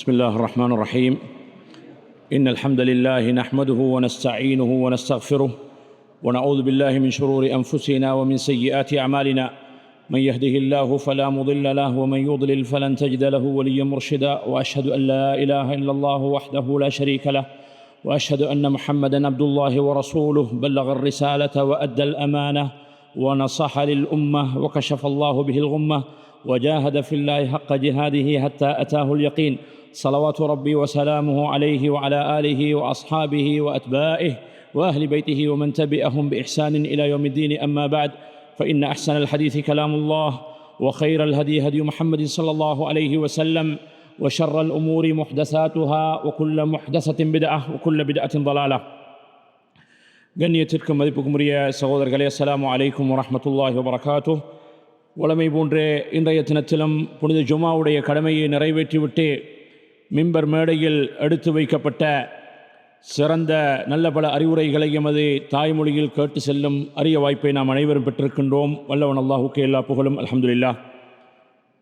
بسم الله الرحمن الرحيم إن الحمد لله نحمده ونستعينه ونستغفره ونعوذ بالله من شرور أنفسنا ومن سيئات أعمالنا من يهده الله فلا مضل له ومن يضلل فلن تجد له وليا مرشدا وأشهد أن لا إله إلا الله وحده لا شريك له وأشهد أن محمدا عبد الله ورسوله بلغ الرسالة وأدى الأمانة ونصح للأمة وكشف الله به الغمة وجاهد في الله حق جهاده حتى أتاه اليقين صلوات ربي وسلامه عليه وعلى آله وأصحابه وأتباعه وأهل بيته ومن تبعهم بإحسان إلى يوم الدين أما بعد فإن أحسن الحديث كلام الله وخير الهدي هدي محمد صلى الله عليه وسلم وشر الأمور محدثاتها وكل محدثة بدعة وكل بدعة ضلالة கண்ணியத்திற்கும் மதிப்புக்கும் உரிய சகோதரர்களே அஸ்ஸலாமு அலைக்கும் வரஹ்மத்துல்லாஹி வபரகாத்து உலமை போன்றே இன்றைய தினத்திலும் புனித ஜுமாவுடைய கடமையை நிறைவேற்றிவிட்டு மிம்பர் மேடையில் எடுத்து வைக்கப்பட்ட சிறந்த நல்ல பல அறிவுரைகளை எமது தாய்மொழியில் கேட்டு செல்லும் அரிய வாய்ப்பை நாம் அனைவரும் பெற்றிருக்கின்றோம். வல்லவன் அல்லாஹுக்கு எல்லா புகழும். அலமதுல்லா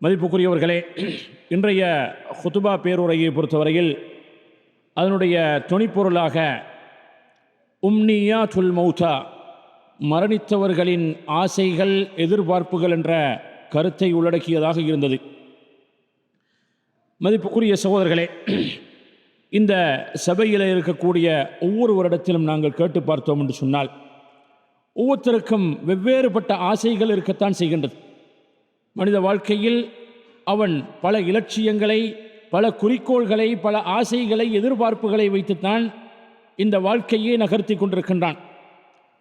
மதிப்புக்குரியவர்களே இன்றைய ஹுதுபா பேருரையை பொறுத்தவரையில் அதனுடைய துணிப்பொருளாக உம்னியா துல் மௌதா மரணித்தவர்களின் ஆசைகள் எதிர்பார்ப்புகள் என்ற கருத்தை உள்ளடக்கியதாக இருந்தது. மதிப்புக்குரிய சகோதரர்களே இந்த சபையில் இருக்கக்கூடிய ஒவ்வொரு வருடத்திலும் நாங்கள் கேட்டு பார்த்தோம் என்று சொன்னால் ஒவ்வொருத்தருக்கும் வெவ்வேறுபட்ட ஆசைகள் இருக்கத்தான் செய்கின்றது. மனித வாழ்க்கையில் அவன் பல இலட்சியங்களை பல குறிக்கோள்களை பல ஆசைகளை எதிர்பார்ப்புகளை வைத்துத்தான் இந்த வாழ்க்கையை நகர்த்தி கொண்டிருக்கின்றான்.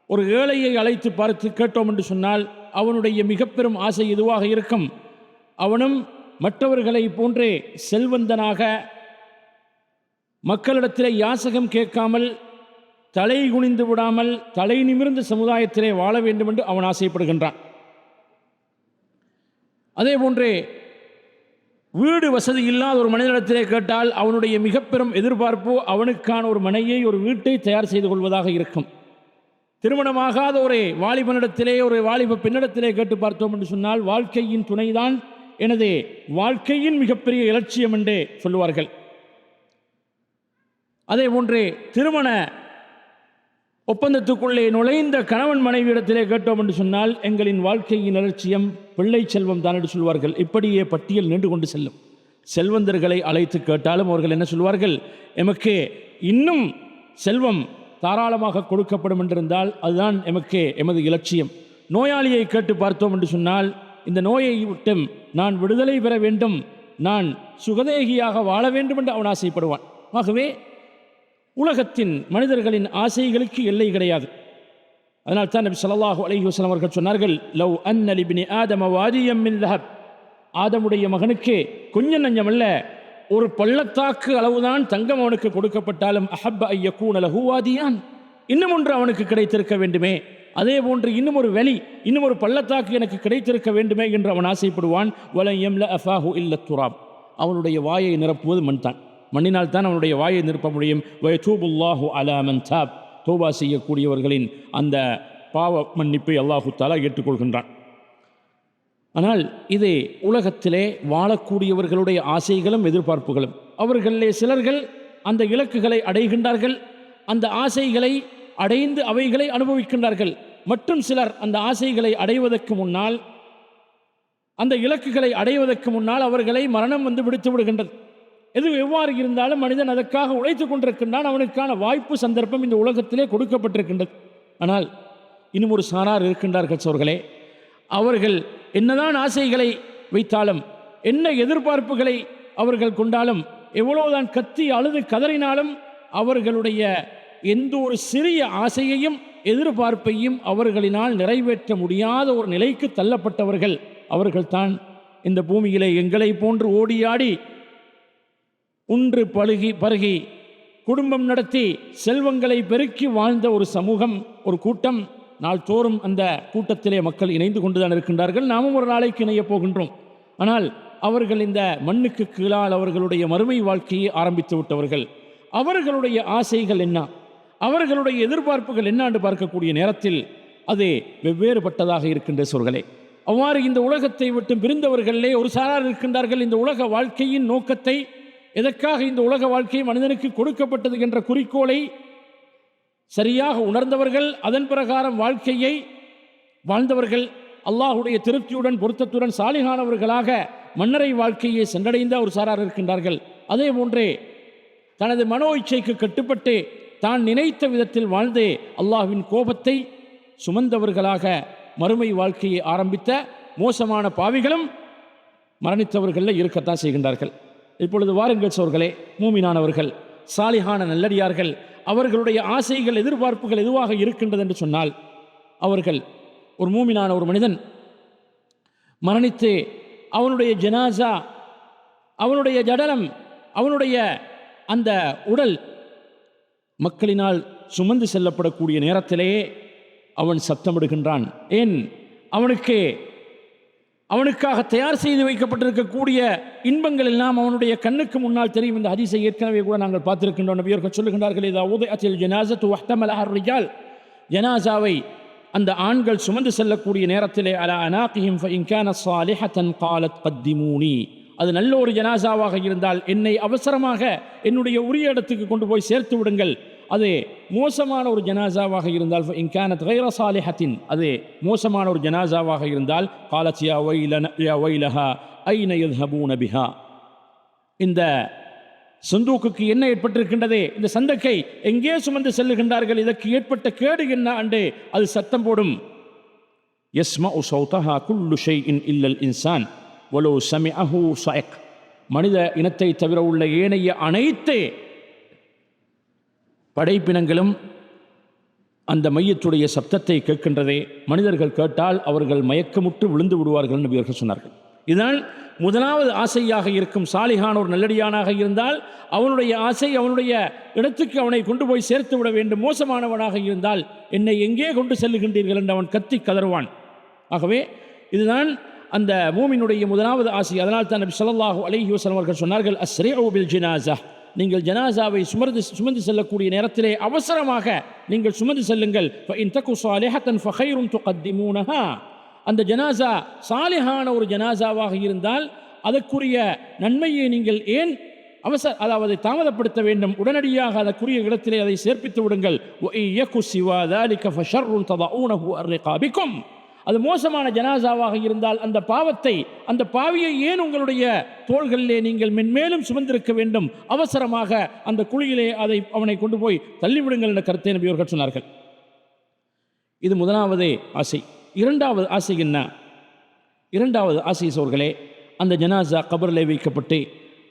ஒரு ஏழையை அழைத்து பார்த்து கேட்டோம் என்று சொன்னால் அவனுடைய மிக பெரும் ஆசை எதுவாக இருக்கும்? அவனும் மற்றவர்களை போன்றே செல்வந்தனாக மக்களிடத்திலே யாசகம் கேட்காமல் தலை குனிந்து விடாமல் தலை நிமிர்ந்த சமுதாயத்திலே வாழ வேண்டும் என்று அவன் ஆசைப்படுகின்றான். அதே போன்றே வீடு வசதி இல்லாத ஒரு மனிதனிடத்திலே கேட்டால் அவனுடைய மிக பெரும் எதிர்பார்ப்பு அவனுக்கான ஒரு மனையை ஒரு வீட்டை தயார் செய்து கொள்வதாக இருக்கும். திருமணமாகாத ஒரு வாலிபனிடத்திலே ஒரு வாலிப பெண்ணிடத்திலே கேட்டு பார்த்தோம் என்று சொன்னால் வாழ்க்கையின் துணைதான் எனது வாழ்க்கையின் மிகப்பெரிய இலட்சியம் என்றே சொல்லுவார்கள். அதே போன்றே திருமண ஒப்பந்தத்துக்குள்ளே நுழைந்த கணவன் மனைவியிடத்திலே கேட்டோம் என்று சொன்னால் எங்களின் வாழ்க்கையின் அலட்சியம் பிள்ளை செல்வம் தான் என்று சொல்வார்கள் இப்படியே பட்டியல் நின்று கொண்டு செல்லும். செல்வந்தர்களை அழைத்து கேட்டாலும் அவர்கள் என்ன சொல்வார்கள் எமக்கு இன்னும் செல்வம் தாராளமாக கொடுக்கப்படும் என்றிருந்தால் அதுதான் எமக்கு எமது இலட்சியம். நோயாளியை கேட்டு பார்த்தோம் என்று சொன்னால் இந்த நோயை விட்டும் நான் விடுதலை பெற வேண்டும். நான் சுகதேகியாக வாழ வேண்டும் என்று அவன் ஆசைப்படுவான். ஆகவே உலகத்தின் மனிதர்களின் ஆசைகளுக்கு எல்லை கிடையாது. அதனால் தான் நபி சொல்லாஹு அலஹி வஸ்லாம் அவர்கள் சொன்னார்கள் லவ் அன் அலிபினி ஆதம வாதியம் மின் ஆதமுடைய மகனுக்கு கொஞ்சம் நஞ்சமல்ல ஒரு பள்ளத்தாக்கு அளவுதான் தங்கம் அவனுக்கு கொடுக்கப்பட்டாலும் அஹப் ஐயக்கூன் அலஹூவாதியான் இன்னும் ஒன்று அவனுக்கு கிடைத்திருக்க வேண்டுமே. அதே போன்று இன்னும் ஒரு வெளி இன்னும் ஒரு பள்ளத்தாக்கு எனக்கு கிடைத்திருக்க வேண்டுமே என்று அவன் ஆசைப்படுவான். வலம் எம்ல அஃபாஹு இல்ல துராப். அவனுடைய வாயை நிரப்புவது மண் தான். மண்ணினால் தான் அவனுடைய வாயை நிரப்ப முடியும். வயதூபுல்லாஹு அலாமன் சாப் தோபா. செய்யக்கூடியவர்களின் அந்த பாவ மன்னிப்பை அல்லாஹு தாலா ஏற்றுக்கொள்கின்றான். ஆனால் இது உலகத்திலே வாழக்கூடியவர்களுடைய ஆசைகளும் எதிர்பார்ப்புகளும். அவர்களிலே சிலர்கள் அந்த இலக்குகளை அடைகின்றார்கள். அந்த ஆசைகளை அடைந்து அவைகளை அனுபவிக்கின்றார்கள். மற்றும் சிலர் அந்த ஆசைகளை அடைவதற்கு முன்னால் அந்த இலக்குகளை அடைவதற்கு முன்னால் அவர்களை மரணம் வந்து விடுத்து விடுகின்றது. எது எவ்வாறு இருந்தாலும் மனிதன் அதற்காக உழைத்து கொண்டிருக்கின்றான் அவனுக்கான வாய்ப்பு சந்தர்ப்பம் இந்த உலகத்திலே கொடுக்கப்பட்டிருக்கின்றது. ஆனால் இன்னும் ஒரு சாரார் இருக்கின்றார்கள் சோர்களே. அவர்கள் என்னதான் ஆசைகளை வைத்தாலும் என்ன எதிர்பார்ப்புகளை அவர்கள் கொண்டாலும் எவ்வளவுதான் கத்தி அழுது கதறினாலும் அவர்களுடைய எந்த ஒரு சிறிய ஆசையையும் எதிர்பார்ப்பையும் அவர்களினால் நிறைவேற்ற முடியாத ஒரு நிலைக்கு தள்ளப்பட்டவர்கள் அவர்கள்தான். இந்த பூமியிலே எங்களை போன்று ஓடியாடி உன்று பழுகி பருகி குடும்பம் நடத்தி செல்வங்களை பெருக்கி வாழ்ந்த ஒரு சமூகம் ஒரு கூட்டம். நாள்தோறும் அந்த கூட்டத்திலே மக்கள் இணைந்து கொண்டுதான் இருக்கின்றார்கள். நாமும் ஒரு நாளைக்கு இணையப் போகின்றோம். ஆனால் அவர்கள் இந்த மண்ணுக்கு கீழால் அவர்களுடைய மறுமை வாழ்க்கையை ஆரம்பித்து விட்டவர்கள். அவர்களுடைய ஆசைகள் என்ன? அவர்களுடைய எதிர்பார்ப்புகள் என்ன பார்க்கக்கூடிய நேரத்தில் அது வெவ்வேறுபட்டதாக இருக்கின்ற சொற்களே. அவ்வாறு இந்த உலகத்தை விட்டு பிரிந்தவர்களே ஒரு சாரார் இருக்கின்றார்கள். இந்த உலக வாழ்க்கையின் நோக்கத்தை எதற்காக இந்த உலக வாழ்க்கை மனிதனுக்கு கொடுக்கப்பட்டது என்ற குறிக்கோளை சரியாக உணர்ந்தவர்கள் அதன் பிரகாரம் வாழ்க்கையை வாழ்ந்தவர்கள் அல்லாஹுடைய திருப்தியுடன் பொருத்தத்துடன் சாலிகானவர்களாக மன்னரை வாழ்க்கையை சென்றடைந்த ஒரு சாரார் இருக்கின்றார்கள். அதே போன்றே தனது மனோ இச்சைக்கு கட்டுப்பட்டு தான் நினைத்த விதத்தில் வாழ்ந்தே அல்லாஹ்வின் கோபத்தை சுமந்தவர்களாக மறுமை வாழ்க்கையை ஆரம்பித்த மோசமான பாவிகளும் மரணித்தவர்களில் இருக்கத்தான் செய்கின்றார்கள். இப்பொழுது வாருங்கள் சோர்களே மூமினானவர்கள் சாலிகான நல்லடியார்கள் அவர்களுடைய ஆசைகள் எதிர்பார்ப்புகள் எதுவாக இருக்கின்றது என்று சொன்னால் அவர்கள் ஒரு மூமினான ஒரு மனிதன் மரணித்து அவனுடைய ஜனாசா அவனுடைய ஜடலம் அவனுடைய அந்த உடல் மக்களினால் சுமந்து செல்லப்படக்கூடிய நேரத்திலேயே அவன் சத்தமிடுகின்றான். ஏன்? அவனுக்கு அவனுக்காக தயார் செய்து வைக்கப்பட்டிருக்கக்கூடிய இன்பங்கள் எல்லாம் அவனுடைய கண்ணுக்கு முன்னால் தெரியும். இந்த அதிசை ஏற்கனவே கூட நாங்கள் பார்த்திருக்கின்றோம். நபியர்கள் சொல்லுகின்றார்கள் இதா உதய அச்சில் ஜனாசத்து வஹ்தமல் அஹர்ரிஜால் ஜனாசாவை அந்த ஆண்கள் சுமந்து செல்லக்கூடிய நேரத்திலே அல அனாகிஹிம் இன்கான சாலிஹத்தன் காலத் கத்திமூனி. அது நல்ல ஒரு ஜனாசாவாக இருந்தால் என்னை அவசரமாக என்னுடைய உரிய இடத்துக்கு கொண்டு போய் சேர்த்து விடுங்கள். அது மோசமான ஒரு ஜனாசாவாக இருந்தால் இன்கானத் கைர சாலிஹத்தின் அது மோசமான ஒரு ஜனாசாவாக இருந்தால் காலச்சியா யா வைலன யா வைலஹா ஐன யத்ஹபூன பிஹா. இந்த சந்தூக்குக்கு என்ன ஏற்பட்டிருக்கின்றதே? இந்த சந்தக்கை எங்கே சுமந்து செல்லுகின்றார்கள்? இதற்கு ஏற்பட்ட கேடு என்ன அண்டு அது சத்தம் போடும். யஸ்ம சௌதஹா குல்லு இன் இல்லல் இன்சான் ஒலோ சமி அஹூ சயக் மனித இனத்தை தவிர உள்ள ஏனைய அனைத்து படைப்பினங்களும் அந்த மையத்துடைய சப்தத்தை கேட்கின்றதே. மனிதர்கள் கேட்டால் அவர்கள் மயக்கமுட்டு விழுந்து விடுவார்கள் என்று இவர்கள் சொன்னார்கள். இதனால் முதலாவது ஆசையாக இருக்கும் சாலிகான் ஒரு நல்லடியானாக இருந்தால் அவனுடைய ஆசை அவனுடைய இடத்துக்கு அவனை கொண்டு போய் சேர்த்து விட வேண்டும். மோசமானவனாக இருந்தால் என்னை எங்கே கொண்டு செல்லுகின்றீர்கள் என்று அவன் கத்தி கதறுவான். ஆகவே இதுதான் அந்த மூமினுடைய முதலாவது ஆசை. அதனால் தான் நபி ஸல்லல்லாஹு அலஹி வஸல்லம் அவர்கள் சொன்னார்கள் அஸ்ரே ஓபில் ஜினாசா நீங்கள் ஜனாசாவை சுமந்து சுமந்து செல்லக்கூடிய நேரத்திலே அவசரமாக நீங்கள் சுமந்து செல்லுங்கள். இன் தகு அந்த ஜனாசா சாலிஹான ஒரு ஜனாசாவாக இருந்தால் அதற்குரிய நன்மையை நீங்கள் ஏன் அவசர அதாவது தாமதப்படுத்த வேண்டும்? உடனடியாக அதற்குரிய இடத்திலே அதை சேர்ப்பித்து விடுங்கள். அது மோசமான ஜனாசாவாக இருந்தால் அந்த பாவத்தை அந்த பாவியை ஏன் உங்களுடைய தோள்களிலே நீங்கள் மென்மேலும் சுமந்திருக்க வேண்டும்? அவசரமாக அந்த குழியிலே அதை அவனை கொண்டு போய் தள்ளிவிடுங்கள் என்ற கருத்தை நபியோர்கள் சொன்னார்கள். இது முதலாவதே ஆசை. இரண்டாவது ஆசை என்ன? இரண்டாவது ஆசை சோர்களே அந்த ஜனாசா கபரிலே வைக்கப்பட்டு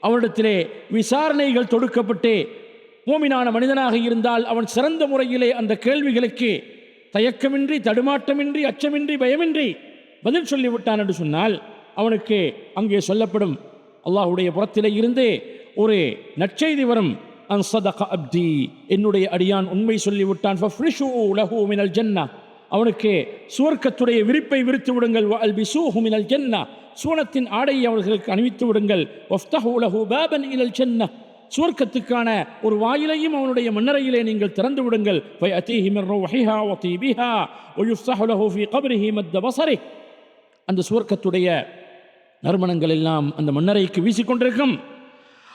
அவரிடத்திலே விசாரணைகள் தொடுக்கப்பட்டு ஓமினான மனிதனாக இருந்தால் அவன் சிறந்த முறையிலே அந்த கேள்விகளுக்கு தயக்கமின்றி தடுமாட்டமின்றி அச்சமின்றி பயமின்றி பதில் சொல்லிவிட்டான் என்று சொன்னால் அவனுக்கு அங்கே சொல்லப்படும். அல்லாஹுடைய புறத்திலே இருந்து ஒரு நற்செய்தி வரும். அன் சதக அப்தி. என்னுடைய அடியான் உண்மை சொல்லிவிட்டான். ஃபஃப்ரிஷு மினல் ஜன்னா. அவனுக்கு சுவர்க்கத்துடைய விரிப்பை விரித்து விடுங்கள். வ அல்பிசூஹு மினல் ஜன்னா. சூனத்தின் ஆடையை அவர்களுக்கு அணிவித்து விடுங்கள். வஃப்தஹு பாபன் இலல் ஜன்னா. சுவர்க்கத்துக்கான ஒரு வாயிலையும் அவனுடைய மன்னரையிலே நீங்கள் திறந்து விடுங்கள். அந்த சுவர்க்கத்துடைய நறுமணங்கள் எல்லாம் அந்த மன்னரைக்கு வீசிக்கொண்டிருக்கும்.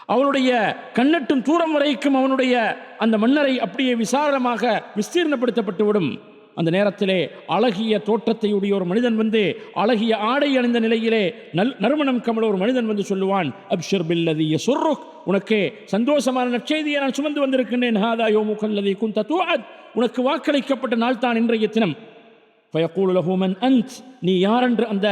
அவனுடைய கண்ணட்டும் தூரம் வரைக்கும் அவனுடைய அந்த மன்னரை அப்படியே விசாலமாக விஸ்தீர்ணப்படுத்தப்பட்டுவிடும். அந்த நேரத்திலே அழகிய தோற்றத்தை உடைய ஒரு மனிதன் வந்து அழகிய ஆடை அணிந்த நிலையிலே நல் நறுமணம் கமல ஒரு மனிதன் வந்து சொல்லுவான் அப்ஷர் பில்லதி சொர்ருக் உனக்கு சந்தோஷமான நற்செய்தியை நான் சுமந்து வந்திருக்கின்றேன். ஹாதா யோமுகல்லதி குந்த தூஅத். உனக்கு வாக்களிக்கப்பட்ட நாள் தான் இன்றைய தினம். ஃபயக்கூலு லஹூமன் அந்த். நீ யார் என்று அந்த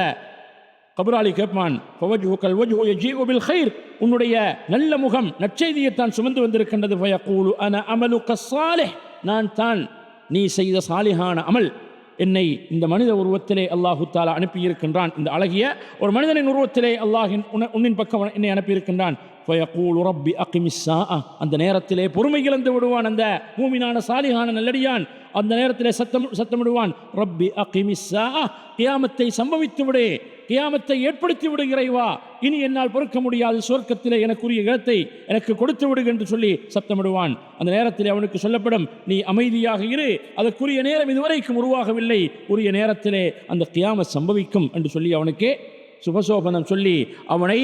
கபராளி கேட்பான் ஃபவஜ்ஹுகல் வஜ்ஹு யஜீஉ பில் கைர். உன்னுடைய நல்ல முகம் நற்செய்தியை தான் சுமந்து வந்திருக்கின்றது. ஃபயக்கூலு அன அமலு ஸாலிஹ் நான் தான் நீ செய்த சாலிகான அமல் என்னை இந்த மனித உருவத்திலே அல்லாஹு தாலா அனுப்பியிருக்கின்றான். இந்த அழகிய ஒரு மனிதனின் உருவத்திலே அல்லாஹின் உன- உன்னின் பக்கம் என்னை அனுப்பியிருக்கின்றான். அந்த நேரத்திலே பொறுமை இழந்து விடுவான் அந்த மூமினான சாலிகான நல்லடியான். அந்த நேரத்திலே சத்தம் சத்தமிடுவான் ரப்பி அகிமிஸ்ஸா கியாமத்தை சம்பவித்து விடு கியாமத்தை ஏற்படுத்தி விடு இறைவா இனி என்னால் பொறுக்க முடியாது சொர்க்கத்திலே எனக்குரிய இடத்தை எனக்கு கொடுத்து விடு என்று சொல்லி சத்தமிடுவான். அந்த நேரத்தில் அவனுக்கு சொல்லப்படும் நீ அமைதியாக இரு அதற்குரிய நேரம் இதுவரைக்கும் உருவாகவில்லை உரிய நேரத்திலே அந்த கியாம சம்பவிக்கும் என்று சொல்லி அவனுக்கு சுபசோபனம் சொல்லி அவனை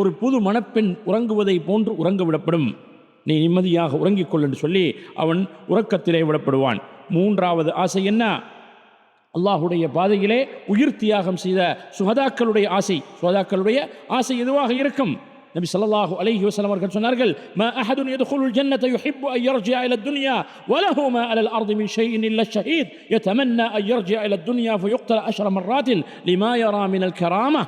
ஒரு புது மணப்பெண் உறங்குவதை போன்று உறங்க விடப்படும். நீ நிம்மதியாக உறங்கிக் கொள் என்று சொல்லி அவன் உறக்கத்திலே விடப்படுவான். மூன்றாவது ஆசை என்ன அல்லாஹுடைய பாதையிலே உயிர் தியாகம் செய்த சுகதாக்களுடைய ஆசை சுகதாக்களுடைய ஆசை எதுவாக இருக்கும் நபி சல்லாஹூ அலஹி வசலம் அவர்கள் சொன்னார்கள் ம அஹதுன் யதுகுலுல் ஜன்னத யுஹிப்பு அன் யர்ஜிஅ இல துன்யா வலஹு மா அலல் அர்தி மின் ஷைஇன் இல்ல ஷஹீத் யதமன்னா அன் யர்ஜிஅ இல துன்யா ஃபயுக்தல அஷர மர்ராத்தின் லிமா யரா மினல் கராமா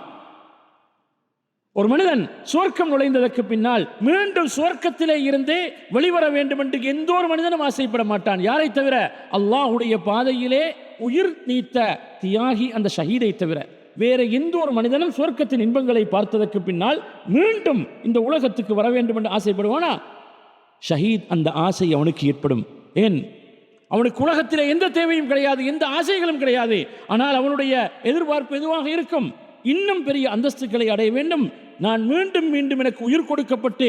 ஒரு மனிதன் சுவர்க்கம் நுழைந்ததற்கு பின்னால் மீண்டும் சுவர்க்கத்திலே இருந்தே வெளிவர வேண்டும் என்று எந்த ஒரு மனிதனும் ஆசைப்பட மாட்டான். யாரை தவிர? அல்லாஹுடைய பாதையிலே உயிர் நீத்த தியாகி அந்த ஷஹீதை தவிர. வேற எந்த ஒரு மனிதனும் சுவர்க்கத்தின் இன்பங்களை பார்த்ததற்கு பின்னால் மீண்டும் இந்த உலகத்துக்கு வர வேண்டும் என்று ஆசைப்படுவானா? ஷஹீத் அந்த ஆசை அவனுக்கு ஏற்படும். ஏன்? அவனுக்கு உலகத்தில் எந்த தேவையும் கிடையாது எந்த ஆசைகளும் கிடையாது. ஆனால் அவனுடைய எதிர்பார்ப்பு எதுவாக இருக்கும்? இன்னும் பெரிய அந்தஸ்துகளை அடைய வேண்டும். நான் மீண்டும் மீண்டும் எனக்கு உயிர் கொடுக்கப்பட்டு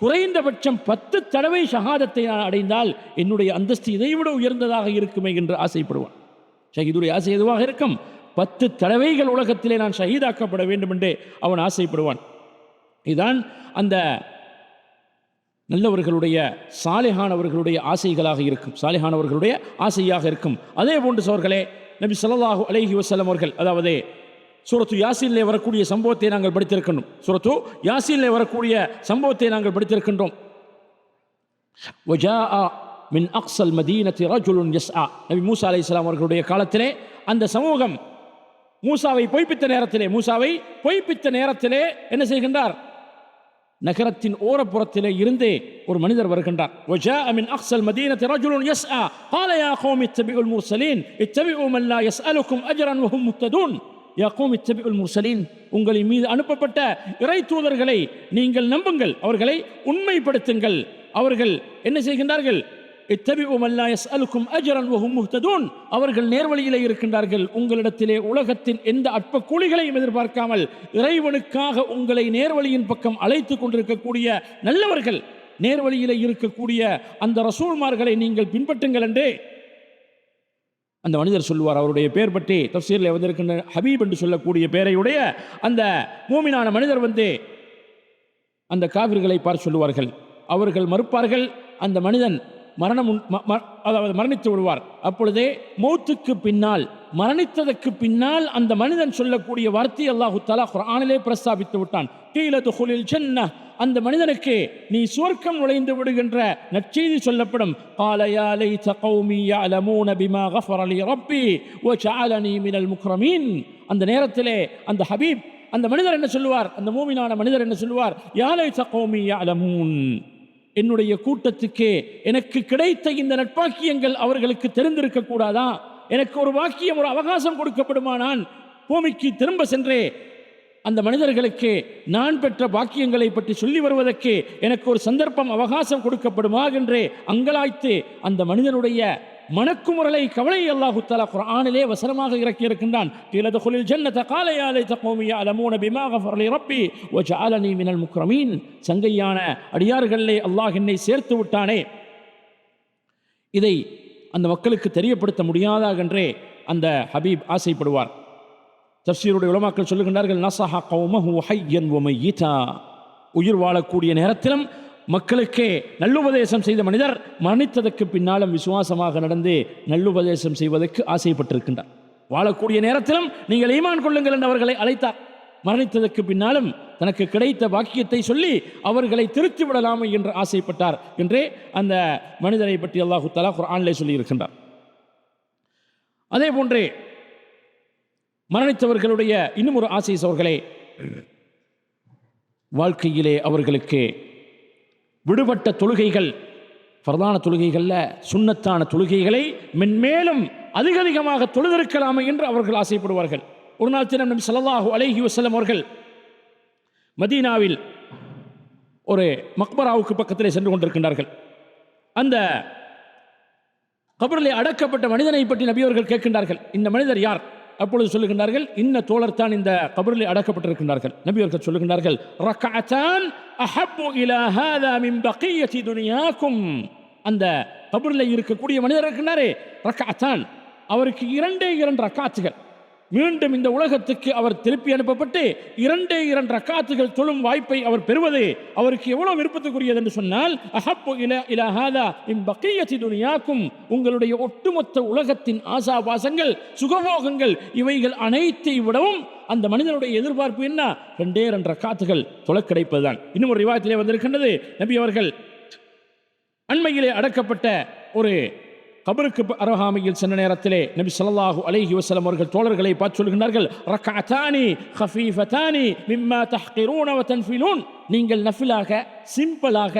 குறைந்தபட்சம் பத்து தடவை ஷஹாதத்தை நான் அடைந்தால் என்னுடைய அந்தஸ்து இதைவிட உயர்ந்ததாக இருக்குமே என்று ஆசைப்படுவான். ஷஹீதுடைய ஆசை எதுவாக இருக்கும்? பத்து தடவைகள் உலகத்திலே நான் ஷஹீதாக்கப்பட வேண்டும் என்று அவன் ஆசைப்படுவான். இதுதான் அந்த நல்லவர்களுடைய சாலிஹானவர்களுடைய ஆசைகளாக இருக்கும். சாலிஹானவர்களுடைய ஆசையாக இருக்கும். அதே போன்று சோர்களே நபி சொல்லாஹு அலஹி வசலம் அவர்கள் அதாவது சூரத்து யாசீனிலே வரக்கூடிய சம்பவத்தை நாங்கள் படித்திருக்கின்றோம் சூரத்து யாசீனிலே வரக்கூடிய சம்பவத்தை நாங்கள் படித்திருக்கின்றோம் وجاء من أقصى المدينة رجل يسعى நபி மூசா அலைஹிஸ்ஸலாம் அவர்களுடைய காலத்திலே அந்த சமூகம் மூசாவை பொய்ப்பித்த நேரத்திலே மூசாவை பொய்ப்பித்த நேரத்திலே என்ன செய்கின்றார் நகரத்தின் ஓரப்புறத்திலே இருந்து ஒரு மனிதர் வருகின்றார் وجاء من أقصى المدينة رجل يسعى قال يا قوم اتبعوا المرسلين اتبعوا من لا يسألكم أجرا وهم مهتدون யா கோம் இத்தபிஉல் முர்சலீன் உங்களின் மீது அனுப்பப்பட்ட இறை தூதர்களை நீங்கள் நம்புங்கள். அவர்களை உண்மைப்படுத்துங்கள். அவர்கள் என்ன செய்கின்றார்கள்? அஜரன் அவர்கள் நேர்வழியிலே இருக்கின்றார்கள். உங்களிடத்திலே உலகத்தின் எந்த அற்ப கூலிகளையும் எதிர்பார்க்காமல் இறைவனுக்காக உங்களை நேர்வழியின் பக்கம் அழைத்து கொண்டிருக்கக்கூடிய நல்லவர்கள் நேர்வழியிலே இருக்கக்கூடிய அந்த ரசூல்மார்களை நீங்கள் பின்பற்றுங்கள் என்று அந்த மனிதர் சொல்லுவார் அவருடைய பேர் பற்றி தப்சீரில் வந்திருக்கின்ற ஹபீப் என்று சொல்லக்கூடிய பேரையுடைய அந்த மூமினான மனிதர் வந்து அந்த காவிர்களை பார் சொல்லுவார்கள். அவர்கள் மறுப்பார்கள் அந்த மனிதன் மரணம் ம- ம- அதாவது மரணித்து விடுவார். அப்பொழுதே மௌத்துக்கு பின்னால் மரணித்ததற்கு பின்னால் அந்த மனிதன் சொல்லக்கூடிய வார்த்தை அல்லாஹு தாலா குரானிலே பிரஸ்தாபித்து விட்டான். கீழது ஹுலில் சென்ன அந்த மனிதனுக்கு நீ சுவர்க்கம் நுழைந்து விடுகின்ற நற்செய்தி சொல்லப்படும். காலையாலை தகௌமி அலமூன பிமாக கஃபரலி ரப்பி ஓ சாலனி மினல் முக்ரமீன். அந்த நேரத்திலே அந்த ஹபீப் அந்த மனிதர் என்ன சொல்லுவார்? அந்த மூமினான மனிதர் என்ன சொல்லுவார்? யாலை தகௌமி அலமூன் என்னுடைய கூட்டத்துக்கு எனக்கு கிடைத்த இந்த நட்பாக்கியங்கள் அவர்களுக்கு தெரிந்திருக்க கூடாதான் எனக்கு ஒரு வாக்கியம் ஒரு அவகாசம் கொடுக்கப்படுமானான் பூமிக்கு திரும்ப சென்றே அந்த மனிதர்களுக்கு நான் பெற்ற பாக்கியங்களை பற்றி சொல்லி வருவதற்கு எனக்கு ஒரு சந்தர்ப்பம் அவகாசம் கொடுக்கப்படுமா என்றே அங்கலாய்த்து அந்த மனிதனுடைய மணக்குமுறலை கவலை அல்லாஹு தஆலா குர்ஆனிலே வசனமாக இறக்கி இருக்கின்றான். கீழதுகுலில் ஜன்னத கால யா லைத கௌமி யஅலமூன ரப்பி மினல் முக்ரமீன். சங்கையான அடியார்களிலே அல்லாஹ் என்னை சேர்த்து விட்டானே. இதை அந்த மக்களுக்கு தெரியப்படுத்த முடியாதாகன்றே அந்த ஹபீப் ஆசைப்படுவார். தப்சீருடைய உலமாக்கள் சொல்லுகின்றார்கள் நசஹா கௌமஹு ஹய்யன் வ உயிர் வாழக்கூடிய நேரத்திலும் மக்களுக்கே நல்லுபதேசம் செய்த மனிதர் மரணித்ததற்கு பின்னாலும் விசுவாசமாக நடந்து நல்லுபதேசம் செய்வதற்கு ஆசைப்பட்டிருக்கின்றார். வாழக்கூடிய நேரத்திலும் நீங்கள் ஈமான் கொள்ளுங்கள் என்று அவர்களை அழைத்தார். மரணித்ததற்கு பின்னாலும் தனக்கு கிடைத்த வாக்கியத்தை சொல்லி அவர்களை திருத்தி விடலாமே என்று ஆசைப்பட்டார் என்றே அந்த மனிதரை பற்றி அல்லாஹு தலா குரானிலே சொல்லியிருக்கின்றார். அதே போன்றே மரணித்தவர்களுடைய இன்னும் ஒரு ஆசை அவர்களே வாழ்க்கையிலே அவர்களுக்கு விடுபட்ட தொழுகைகள் பிரதான தொழுகைகளில் சுண்ணத்தான தொழுகைகளை மென்மேலும் அதிக அதிகமாக தொழுதிருக்கலாமே என்று அவர்கள் ஆசைப்படுவார்கள். ஒரு நாள் தினம் நபி ஸல்லல்லாஹு அலைஹி வசலம் அவர்கள் மதீனாவில் ஒரு மக்பராவுக்கு பக்கத்திலே சென்று கொண்டிருக்கின்றார்கள். அந்த கபரிலே அடக்கப்பட்ட மனிதனை பற்றி நபியவர்கள் கேட்கின்றார்கள். இந்த மனிதர் யார்? அப்பொழுது சொல்லுகின்றார்கள் இன்ன தோழர் தான் இந்த கபரிலே அடக்கப்பட்டிருக்கின்றார்கள். நபியவர்கள் சொல்லுகின்றார்கள் ரக்கஅத்தான் அஹப்பு இலா ஹாதா மின் துனியாக்கும். அந்த கபரில் இருக்கக்கூடிய மனிதர் இருக்கின்றாரே ரக்காத்தான் அவருக்கு இரண்டே இரண்டு ரக்காத்துகள். மீண்டும் இந்த உலகத்துக்கு அவர் திருப்பி அனுப்பப்பட்டு இரண்டே இரண்டு ரக்காத்துகள் தொழும் வாய்ப்பை அவர் பெறுவது அவருக்கு எவ்வளவு விருப்பத்துக்குரியது என்று சொன்னால் அஹப்பு இல இல இம் பக்கியத்தி துனியாக்கும். உங்களுடைய ஒட்டுமொத்த உலகத்தின் ஆசாபாசங்கள் சுகபோகங்கள் இவைகள் அனைத்தை விடவும் அந்த மனிதனுடைய எதிர்பார்ப்பு என்ன? ரெண்டே ரெண்டு ரக்காத்துகள் தொலை கிடைப்பதுதான். இன்னும் ஒரு ரிவாயத்திலே வந்திருக்கின்றது. நபி அவர்கள் அண்மையிலே அடக்கப்பட்ட ஒரு கபருக்கு அருகாமையில் சென்ற நேரத்திலே நபி ஸல்லல்லாஹு அலைஹி வஸல்லம் அவர்கள் தோழர்களை பார்த்து சொல்கின்றார்கள் ரக்அத்தானி ஹஃபீஃபத்தானி மிம்மா தஹ்கிரூன வ தன்ஃபிலூன் நீங்கள் நஃபிலாக சிம்பிளாக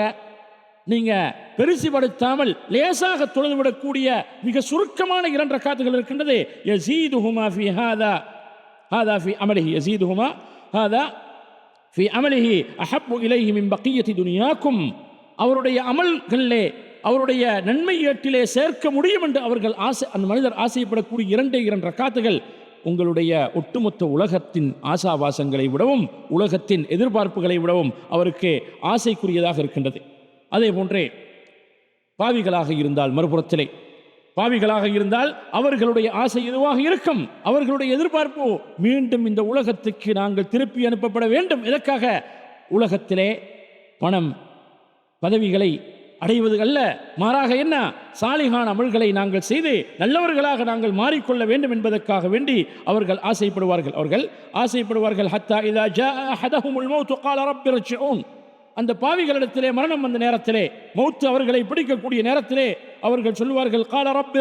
நீங்க பெருசுபடுத்தாமல் லேசாக தொழுது விடக்கூடிய மிக சுருக்கமான இரண்டு ரக்காத்துகள் இருக்கின்றது. யஸீதுஹுமா ஃபி ஹாதா ஹாதா ஃபி அமலிஹி யஸீதுஹுமா ஹாதா ஃபி அமலிஹி அஹப்பு இலைஹி மின் பக்கியத்தி துனியாக்கும். அவருடைய அமல்களிலே அவருடைய நன்மை ஏட்டிலே சேர்க்க முடியும் என்று அவர்கள் ஆசை அந்த மனிதர் ஆசைப்படக்கூடிய இரண்டே இரண்டு ரக்காத்துகள் உங்களுடைய ஒட்டுமொத்த உலகத்தின் ஆசாவாசங்களை விடவும் உலகத்தின் எதிர்பார்ப்புகளை விடவும் அவருக்கு ஆசைக்குரியதாக இருக்கின்றது. அதே போன்றே பாவிகளாக இருந்தால் மறுபுறத்திலே பாவிகளாக இருந்தால் அவர்களுடைய ஆசை எதுவாக இருக்கும்? அவர்களுடைய எதிர்பார்ப்பு மீண்டும் இந்த உலகத்துக்கு நாங்கள் திருப்பி அனுப்பப்பட வேண்டும். இதற்காக உலகத்திலே பணம் பதவிகளை அடைவது அல்ல மாறாக என்ன? சாலிகான் அமல்களை நாங்கள் செய்து நல்லவர்களாக நாங்கள் மாறிக்கொள்ள வேண்டும் என்பதற்காக வேண்டி அவர்கள் ஆசைப்படுவார்கள். அவர்கள் ஆசைப்படுவார்கள் ஹத்தா இதா ஜா ஹதஹுமுல் மௌத்து கால ரப்பி அந்த பாவிகளிடத்திலே மரணம் வந்த நேரத்திலே மௌத்து அவர்களை பிடிக்கக்கூடிய நேரத்திலே அவர்கள் சொல்லுவார்கள் கால ரப்பி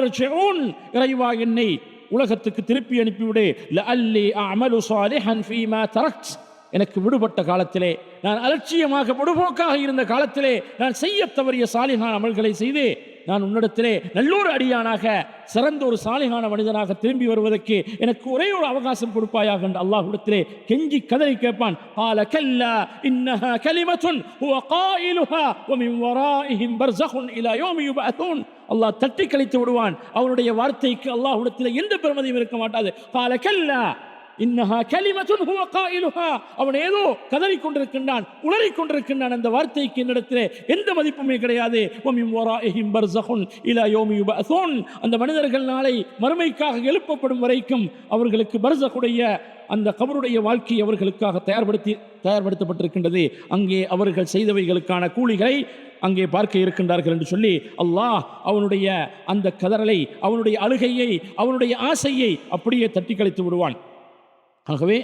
இறைவா என்னை உலகத்துக்கு திருப்பி அனுப்பிவிடு. லஅல்லி அமலு சாலிஹன் ஃபீமா தரக்ஸ் எனக்கு விடுபட்ட காலத்திலே நான் அலட்சியமாக பொடுபோக்காக இருந்த காலத்திலே நான் செய்ய தவறிய சாலிகான அமல்களை செய்து நான் உன்னிடத்திலே நல்லோர் அடியானாக சிறந்த ஒரு சாலிகான மனிதனாக திரும்பி வருவதற்கு எனக்கு ஒரே ஒரு அவகாசம் கொடுப்பாயாக என்று அல்லாஹ்விடத்திலே கெஞ்சி கதறி கேட்பான். ஆல கல்லா இன்னஹ கலிமத்துன் ஹுவ காயிலுஹா வ மின் வராஇஹிம் பர்ஸஹுன் இலா யௌமி யுபஅத்துன் அல்லாஹ் தட்டி கழித்து விடுவான். அவனுடைய வார்த்தைக்கு அல்லாஹ்விடத்திலே எந்த பிரமதியும் இருக்க மாட்டாது. கால கல்லா இன்னஹா கலிமத்துன் ஹுவ காயிலுஹா. அவன் ஏதோ கதறிக் கொண்டிருக்கின்றான் உளறிக் கொண்டிருக்கின்றான் அந்த வார்த்தைக்கு என்னிடத்திலே எந்த மதிப்புமே கிடையாது. வமின் வராஇஹிம் பர்ஸஹுன் இலா யோமி யுபஅஸூன். அந்த மனிதர்கள் நாளை மறுமைக்காக எழுப்பப்படும் வரைக்கும் அவர்களுக்கு பர்சகுடைய அந்த கபருடைய வாழ்க்கை அவர்களுக்காக தயார்படுத்தி தயார்படுத்தப்பட்டிருக்கின்றது. அங்கே அவர்கள் செய்தவைகளுக்கான கூலிகளை அங்கே பார்க்க இருக்கின்றார்கள் என்று சொல்லி அல்லாஹ் அவனுடைய அந்த கதறலை அவனுடைய அழுகையை அவனுடைய ஆசையை அப்படியே தட்டி கழித்து விடுவான். ஆகவே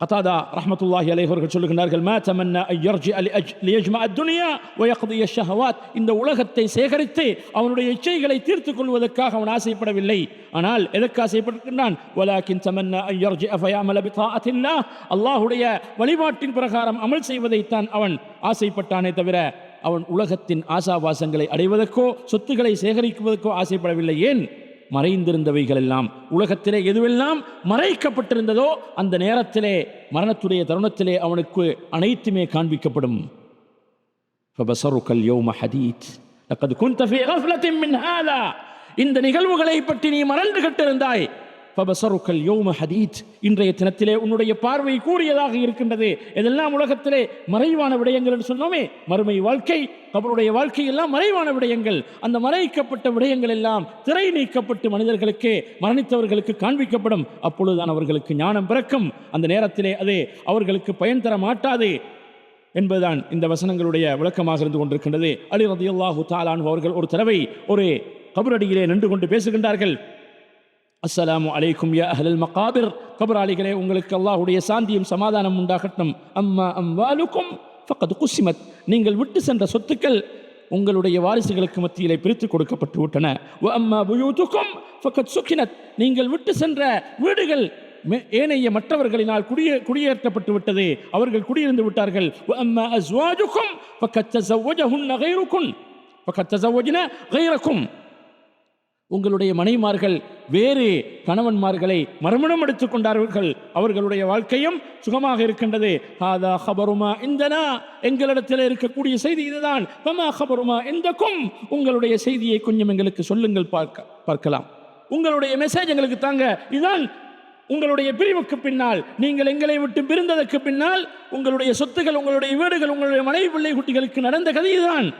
கதாதா ரஹமத்துல்லாஹி அலைஹர்கள் அவர்கள் சொல்லுகிறார்கள் மா தமன்னா ஐயர்ஜி அலி அஜ் லியஜ்மா துனியா வயக்திய ஷஹவாத். இந்த உலகத்தை சேகரித்து அவனுடைய இச்சைகளை தீர்த்து கொள்வதற்காக அவன் ஆசைப்படவில்லை. ஆனால் எதற்கு ஆசைப்பட்டிருக்கின்றான்? வலாக்கின் தமன்னா ஐயர்ஜி அஃபயாமல பிதாஅத்தில்லாஹ் அல்லாஹுடைய வழிபாட்டின் பிரகாரம் அமல் செய்வதைத்தான் அவன் ஆசைப்பட்டானே தவிர அவன் உலகத்தின் ஆசாபாசங்களை அடைவதற்கோ சொத்துக்களை சேகரிக்குவதற்கோ ஆசைப்படவில்லை. ஏன்? மறைந்திருந்தவைகள் எல்லாம் உலகத்திலே எதுவெல்லாம் மறைக்கப்பட்டிருந்ததோ அந்த நேரத்திலே மரணத்துடைய தருணத்திலே அவனுக்கு அனைத்துமே காண்பிக்கப்படும் فبصرك اليوم حديد لقد كنت في غفلة من هذا இந்த நிகழ்வுகளை பற்றி நீ மறந்து கட்டிருந்தாய் பபசருக்கல் யோம ஹதீத் இன்றைய தினத்திலே உன்னுடைய பார்வை கூடியதாக இருக்கின்றது. இதெல்லாம் உலகத்திலே மறைவான விடயங்கள் என்று சொன்னோமே. மறுமை வாழ்க்கை கபருடைய வாழ்க்கை எல்லாம் மறைவான விடயங்கள். அந்த மறைக்கப்பட்ட விடயங்கள் எல்லாம் திரை நீக்கப்பட்டு மனிதர்களுக்கு மரணித்தவர்களுக்கு காண்பிக்கப்படும். அப்பொழுதுதான் அவர்களுக்கு ஞானம் பிறக்கும். அந்த நேரத்திலே அது அவர்களுக்கு பயன் தர மாட்டாது என்பதுதான் இந்த வசனங்களுடைய விளக்கமாக இருந்து கொண்டிருக்கின்றது. அலி ரதியுல்லாஹு தாலான் அவர்கள் ஒரு தடவை ஒரு கபரடியிலே நின்று கொண்டு பேசுகின்றார்கள். அஸ்ஸலாமு அலைக்கும் யா அஹ்லல் மகாபிர் கபராளிகளே உங்களுக்கு அல்லாஹ்வுடைய சாந்தியும் சமாதானம் உண்டாகட்டும் அம்மா அம்வாலுக்கும் ஃபக்கத் குசிமத் நீங்கள் விட்டு சென்ற சொத்துக்கள் உங்களுடைய வாரிசுகளுக்கு மத்தியிலே பிரித்து கொடுக்கப்பட்டு விட்டன வ அம்மா புயூத்துக்கும் ஃபக்கத் சுக்கினத் நீங்கள் விட்டு சென்ற வீடுகள் மே- ஏனைய மற்றவர்களினால் குடியே குடியேற்றப்பட்டு விட்டது அவர்கள் குடியிருந்து விட்டார்கள் வ அம்மா அஸ்வாஜுக்கும் ஃபக்கத் தஸவ்வஜஹுன்ன கைருக்கும் ஃபக்கத் தஸவ்வஜ்ன கைரக்கும் உங்களுடைய மனைமார்கள் வேறு கணவன்மார்களை மறுமணம் எடுத்துக் கொண்டார்கள். அவர்களுடைய வாழ்க்கையும் சுகமாக இருக்கின்றது. ஹாதா ஹபருமா இந்தனா? எங்களிடத்தில் இருக்கக்கூடிய செய்தி இதுதான். பமா ஹபருமா எந்தக்கும் உங்களுடைய செய்தியை கொஞ்சம் எங்களுக்கு சொல்லுங்கள் பார்க்க பார்க்கலாம். உங்களுடைய மெசேஜ் எங்களுக்கு தாங்க. இதுதான் உங்களுடைய பிரிவுக்கு பின்னால். நீங்கள் எங்களை விட்டு பிரிந்ததற்கு பின்னால் உங்களுடைய சொத்துகள் உங்களுடைய வீடுகள் உங்களுடைய மனைவி பிள்ளை குட்டிகளுக்கு நடந்த கதை இதுதான்.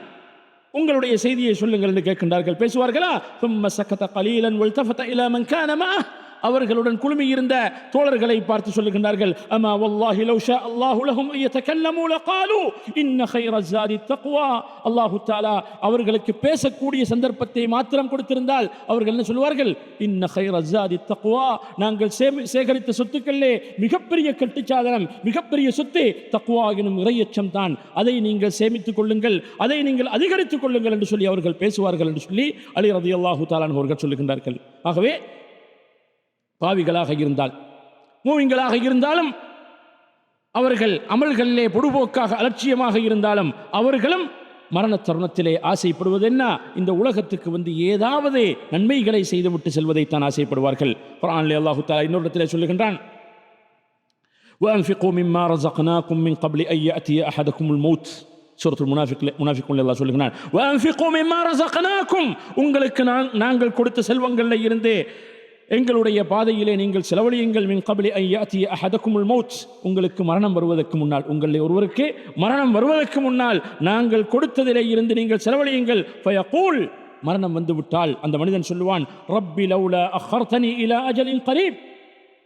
உங்களுடைய செய்தியை சொல்லுங்கள் என்று கேட்கின்றார்கள் பேசுவார்களா ثم سكت قليلا والتفت الى من كان معه அவர்களுடன் குழுமியிருந்த தோழர்களை பார்த்து சொல்லுகின்றார்கள் அம்மா வல்லாஹி லவ் ஷா அல்லாஹு லஹும் யதகல்லமு லகாலு இன்ன கைர ஸாதி தக்வா. அல்லாஹு தஆலா அவர்களுக்கு பேசக்கூடிய சந்தர்ப்பத்தை மாத்திரம் கொடுத்திருந்தால் அவர்கள் என்ன சொல்வார்கள் இன்ன கைர ஸாதி தக்வா. நாங்கள் சேமி- சேகரித்த சொத்துக்களே மிகப்பெரிய கட்டுச்சாதனம் மிகப்பெரிய சொத்து தக்வா எனும் இறையச்சம் தான். அதை நீங்கள் சேமித்துக் கொள்ளுங்கள் அதை நீங்கள் அதிகரித்துக் கொள்ளுங்கள் என்று சொல்லி அவர்கள் பேசுவார்கள் என்று சொல்லி அலி ரதியல்லாஹு தாலான் அவர்கள் சொல்லுகின்றார்கள். ஆகவே பாவிகளாக இருந்தால் மூவிங்களாக இருந்தாலும் அவர்கள் அமல்களிலே பொடுபோக்காக அலட்சியமாக இருந்தாலும் அவர்களும் மரண தருணத்திலே ஆசைப்படுவது என்ன இந்த உலகத்துக்கு வந்து ஏதாவது நன்மைகளை செய்துவிட்டு செல்வதைத்தான் ஆசைப்படுவார்கள் குர்ஆனிலே அல்லாஹு தஆலா இன்னொரு இடத்திலே சொல்லுகின்றான் وأنفقوا مما رزقناكم من قبل أن يأتي أحدكم الموت சூரத்துல் முனாஃபிக் முனாஃபிக்குள்ள அல்லாஹ் சொல்லுகிறான் وأنفقوا مما رزقناكم உங்களுக்கு நான் நாங்கள் கொடுத்த செல்வங்களில் இருந்து எங்களுடைய பாதையிலே நீங்கள் செலவழியுங்கள் மின் கபலி ஐயாத்திய அஹதக்குமுல் மௌத். உங்களுக்கு மரணம் வருவதற்கு முன்னால் உங்களில் ஒருவருக்கு மரணம் வருவதற்கு முன்னால் நாங்கள் கொடுத்ததிலே இருந்து நீங்கள் செலவழியுங்கள். ஃபயகூல் மரணம் வந்துவிட்டால் அந்த மனிதன் சொல்லுவான் ரப்பி லவுல அஹர்தனி இல அஜலின் கரீப்.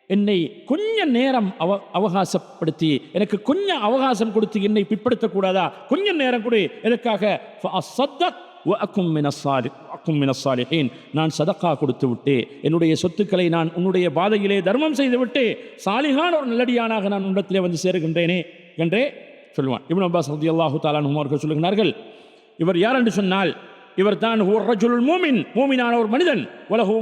என்னை கொஞ்சம் நேரம் அவ அவகாசப்படுத்தி எனக்கு கொஞ்சம் அவகாசம் கொடுத்து என்னை பிற்படுத்தக்கூடாதா? கொஞ்சம் நேரம் கொடு. எதற்காக? அசத்தக் வாக்கும் அக்கும் மினசாலி அக்கும் மினசாலிஹீன் நான் சதக்கா கொடுத்து விட்டு என்னுடைய சொத்துக்களை நான் உன்னுடைய பாதையிலே தர்மம் செய்து விட்டு ஒரு நல்லடியானாக நான் உன்னிடத்திலே வந்து சேருகின்றேனே என்றே சொல்லுவான் இவன் அப்பாஸ் ரதி அல்லாஹு தாலான் அவர்கள் சொல்லுகிறார்கள் இவர் யார் என்று சொன்னால் இவர் தான் ரஜுலுல் மூமின். மூமினான ஒரு மனிதன். வலஹு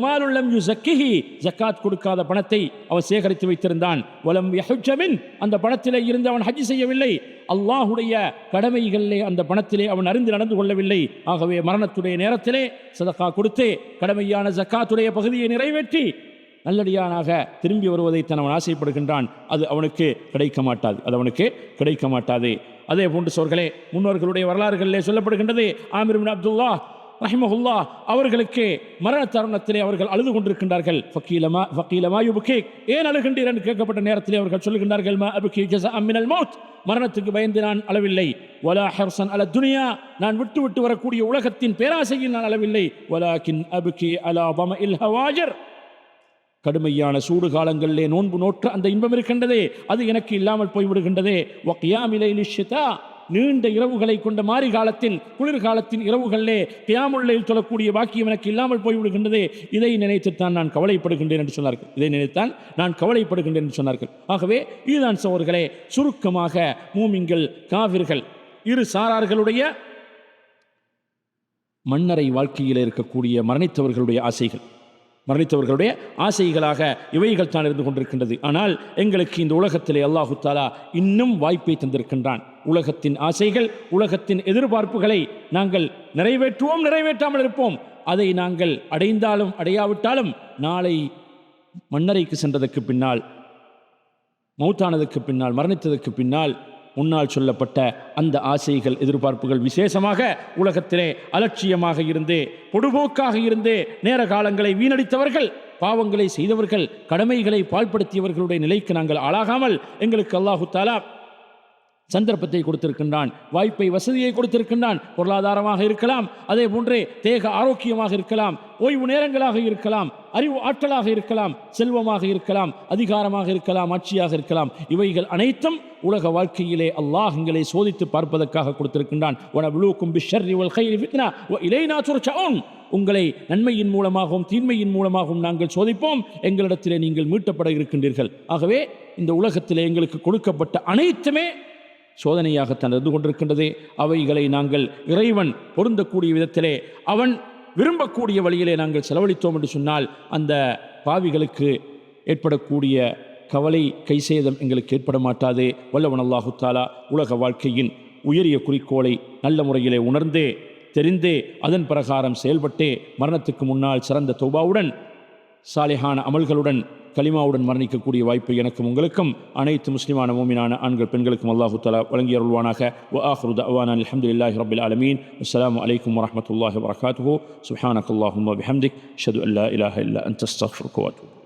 யு ஜக்கிஹி ஜக்காத் கொடுக்காத பணத்தை அவன் சேகரித்து வைத்திருந்தான். உலம் யஹுஜமின் அந்த பணத்திலே இருந்து அவன் ஹஜ் செய்யவில்லை. அல்லாஹுடைய கடமைகளிலே அந்த பணத்திலே அவன் அறிந்து நடந்து கொள்ளவில்லை. ஆகவே மரணத்துடைய நேரத்திலே சதக்கா கொடுத்து கடமையான ஜக்காத்துடைய பகுதியை நிறைவேற்றி நல்லடியானாக திரும்பி வருவதைத்தான் அவன் ஆசைப்படுகின்றான். அது அவனுக்கு கிடைக்க மாட்டாது. அது அவனுக்கு கிடைக்க மாட்டாது. அதே போன்று சோர்களே முன்னோர்களுடைய வரலாறுகளிலே சொல்லப்படுகின்றது ஆமிர் பின் அப்துல்லா ரஹிமஹுல்லா அவர்களுக்கு மரண தருணத்திலே அவர்கள் அழுது கொண்டிருக்கின்றார்கள். ஃபக்கீலமா ஃபக்கீலமா யுபுகே ஏன் அழுகின்றீர் என்று கேட்கப்பட்ட நேரத்திலே அவர்கள் சொல்லுகின்றார்கள் மா அபுகி ஜஸா மினல் மௌத். மரணத்துக்கு பயந்து நான் அளவில்லை வலா ஹர்சன் அல துனியா. நான் விட்டு விட்டு வரக்கூடிய உலகத்தின் பேராசையில் நான் அளவில்லை வலாக்கின் அபுகி அலா பம இல் ஹவாஜர். கடுமையான சூடு காலங்களிலே நோன்பு நோற்ற அந்த இன்பம் இருக்கின்றதே அது எனக்கு இல்லாமல் போய்விடுகின்றதே. வக்கியாமிலை நிஷிதா நீண்ட இரவுகளை கொண்ட மாரி காலத்தில் குளிர்காலத்தின் இரவுகளிலே கியாமுள்ளையில் சொல்லக்கூடிய பாக்கியம் எனக்கு இல்லாமல் போய்விடுகின்றதே. இதை நினைத்துத்தான் நான் கவலைப்படுகின்றேன் என்று சொன்னார்கள். இதை நினைத்தான் நான் கவலைப்படுகின்றேன் என்று சொன்னார்கள். ஆகவே இதுதான் சோர்களே சுருக்கமாக மூமிங்கள் காவிர்கள் இரு சாரார்களுடைய மன்னரை வாழ்க்கையில் இருக்கக்கூடிய மரணித்தவர்களுடைய ஆசைகள். மரணித்தவர்களுடைய ஆசைகளாக இவைகள் தான் இருந்து கொண்டிருக்கின்றது. ஆனால் எங்களுக்கு இந்த உலகத்திலே அல்லாஹு தாலா இன்னும் வாய்ப்பை தந்திருக்கின்றான். உலகத்தின் ஆசைகள் உலகத்தின் எதிர்பார்ப்புகளை நாங்கள் நிறைவேற்றுவோம் நிறைவேற்றாமல் இருப்போம். அதை நாங்கள் அடைந்தாலும் அடையாவிட்டாலும் நாளை மன்னரைக்கு சென்றதற்கு பின்னால் மௌத்தானதற்கு பின்னால் மரணித்ததற்கு பின்னால் முன்னால் சொல்லப்பட்ட அந்த ஆசைகள் எதிர்பார்ப்புகள் விசேஷமாக உலகத்திலே அலட்சியமாக இருந்து பொடுபோக்காக இருந்து நேர காலங்களை வீணடித்தவர்கள் பாவங்களை செய்தவர்கள் கடமைகளை பால்படுத்தியவர்களுடைய நிலைக்கு நாங்கள் ஆளாகாமல் எங்களுக்கு அல்லாஹு தாலா சந்தர்ப்பத்தை கொடுத்திருக்கின்றான் வாய்ப்பை வசதியை கொடுத்திருக்கின்றான் பொருளாதாரமாக இருக்கலாம் அதே போன்றே தேக ஆரோக்கியமாக இருக்கலாம் ஓய்வு நேரங்களாக இருக்கலாம் அறிவு ஆற்றலாக இருக்கலாம் செல்வமாக இருக்கலாம் அதிகாரமாக இருக்கலாம் ஆட்சியாக இருக்கலாம். இவைகள் அனைத்தும் உலக வாழ்க்கையிலே அல்லாஹ் எங்களை சோதித்து பார்ப்பதற்காக கொடுத்திருக்கின்றான். உங்களை நன்மையின் மூலமாகவும் தீன்மையின் மூலமாகவும் நாங்கள் சோதிப்போம். எங்களிடத்திலே நீங்கள் மீட்டப்பட இருக்கின்றீர்கள். ஆகவே இந்த உலகத்திலே எங்களுக்கு கொடுக்கப்பட்ட அனைத்துமே சோதனையாக இருந்து கொண்டிருக்கின்றது. அவைகளை நாங்கள் இறைவன் பொருந்தக்கூடிய விதத்திலே அவன் விரும்பக்கூடிய வழியிலே நாங்கள் செலவழித்தோம் என்று சொன்னால் அந்த பாவிகளுக்கு ஏற்படக்கூடிய கவலை கைசேதம் எங்களுக்கு ஏற்பட மாட்டாது. வல்லவன் அல்லாஹு தாலா உலக வாழ்க்கையின் உயரிய குறிக்கோளை நல்ல முறையிலே உணர்ந்தே தெரிந்தே அதன் பிரகாரம் செயல்பட்டே மரணத்துக்கு முன்னால் சிறந்த தௌபாவுடன் சாலிஹான அமல்களுடன் கலிமாவுடன் மரணிக்கக்கூடிய வாய்ப்பு எனக்கும் உங்களுக்கும் அனைத்து முஸ்லிமான மூமினான ஆண்கள் பெண்களுக்கும் அல்லாஹு தலா வழங்கி அருள்வானாக. வ ஆஹ்ரு தஅவானா அல்ஹம்துலில்லாஹி ரப்பில் ஆலமீன். அஸ்ஸலாமு அலைக்கும் வரஹ்மத்துல்லாஹி வபரகாத்துஹு. சுப்ஹானக்கல்லாஹும்ம பிஹம்திக். அஷ்ஹது அன் லா இலாஹா இல்லா அன்த அஸ்தக்ஃபிருக்க வ அத்தூபு.